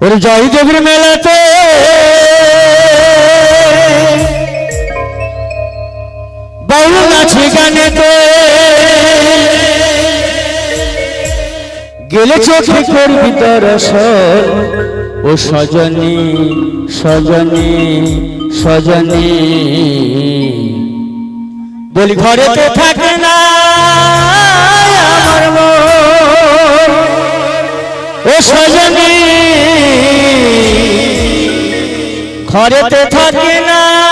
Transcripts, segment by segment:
ওর জয়দেবের মেলাতে। বাউল নাচে গানেতে গেলে চোখে করবি দর্শন ও সজনী সজনী সজনী। বলি ঘরেতে থাকে না ও সজনী ঘরেতে থাকে না।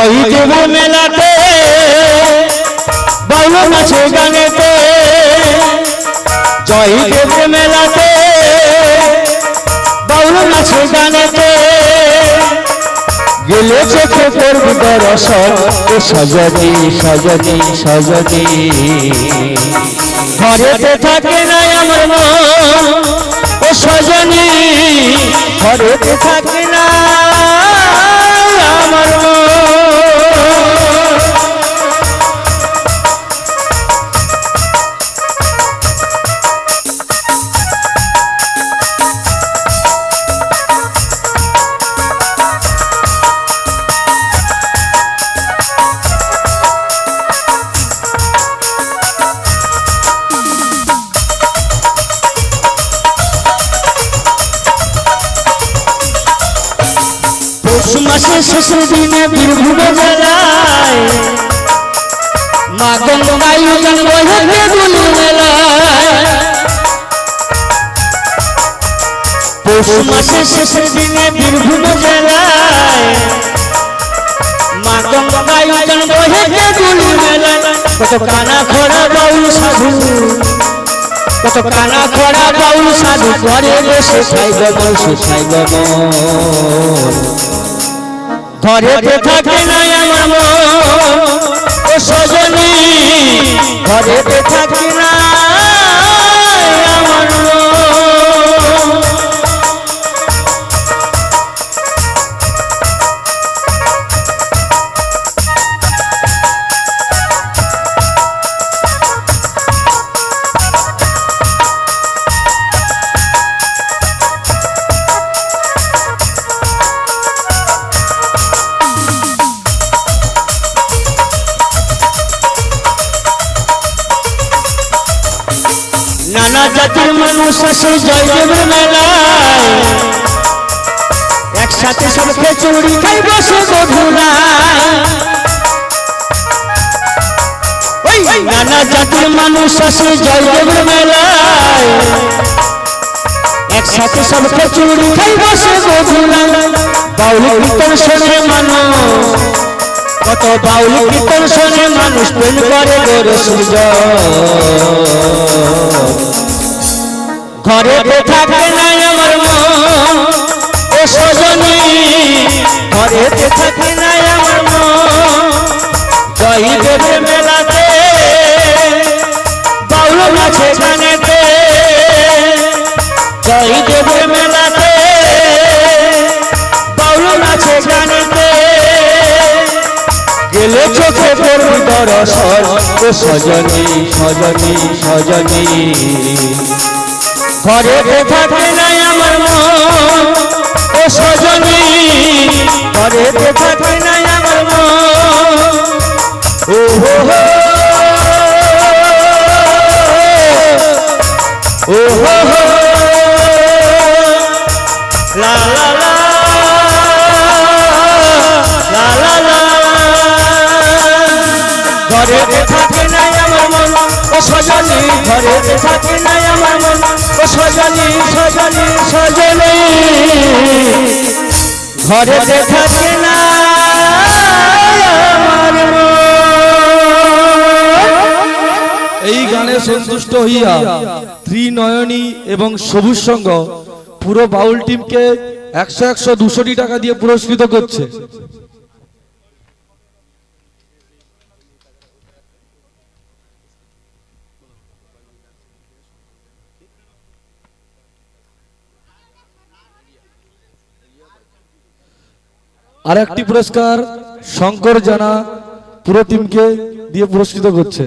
দেব মেলাতে বাউল নাচে গানেতে জয় মেলাতে বাউল নাচে গানেতে গেলে চোখে করবি দর্শন ও সজনী সজনী সজনী। ঘরেতে থাকে না আমার মন, ও সজনী, ঘরেতে থাকে পৌষ মাসের শেষের দিনে বীরভূমে জেলায় মা গঙ্গায় মেলায়। পৌষ মাসের শেষের দিনে বীরভূমে জেলায় মা গঙ্গায় মেলায়। কত কানা খরা বাউল সাধু। কত কানা খরা বাউল সাধু। ঘরে বসে খাই গমন সুখাই গমন ঘরেতে থাকে না আমার মন ও সজনী ঘরেতে নানা জাতির মানুষ এসে জয়দেব মেলায় একসাথে সবকে চুরি খাই বসে বধুরায় ওই নানা জাতির মানুষ এসে জয়দেব মেলায় একসাথে সবকে চুরি খাই বসে বধুরায় বাউল কীর্তন শোনে মানুষ। কত বাউল কীর্তন শোনে মানুষ, প্রেম করে গোরে সূর্য। ঘরে থাকে না আমার মন ও সজনী, ঘরে থাকে না আমার মন জয় দেবে মেলাতে, বাউল গাছে গানেতে জয় দেবে মেলাতে, বাউল গাছে গানেতে গেলে চোখে পড়বি দর্শন ও সজনী সজনী সজনী। ঘরে থাকে না আমার মন। ও সজনী ঘরে থাকে না আমার মন। ও হো ও হো হো লা লা লা লা লা লা। ঘরে থাকে না আমার মন। ও সজনী ঘরে থাকে না আমার মন। সজনী সজনী সজনী। ঘরে থাকে না এই গানে সন্তুষ্ট হইয়া ত্রিনয়নী এবং সবুজ সঙ্গ পুরো বাউল টিমকে একশো একশো দুশোটি টাকা দিয়ে পুরস্কৃত করছে। আর একটি পুরস্কার শঙ্কর জানা পুরো টিমকে দিয়ে পুরস্কৃত করছে।